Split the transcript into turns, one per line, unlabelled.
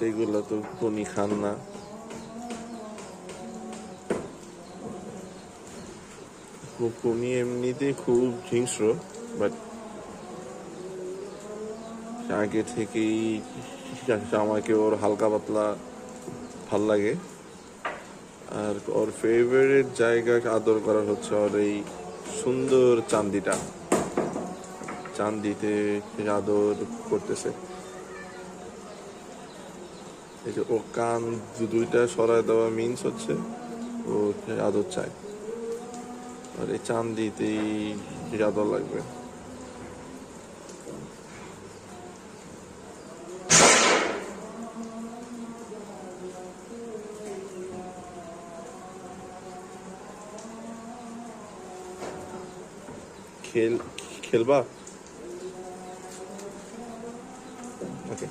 সেগুলো তো কোনি খান না। কোনি এমনিতে খুব হিংস্র বাট আগে থেকেই আমাকে ওর হালকা পাতলা ভালো লাগে। আর ওর ফেভারিট জায়গা আদর করা হচ্ছে ওর এই সুন্দর চান্দিটা। চান্দিতে আদর করতেছে। এই যে ও কান দুইটা সরায় দেওয়া মিনস হচ্ছে, ও আদর চাই আর এই চান্দিতেই আদর লাগবে। খেল খেলবা? ওকে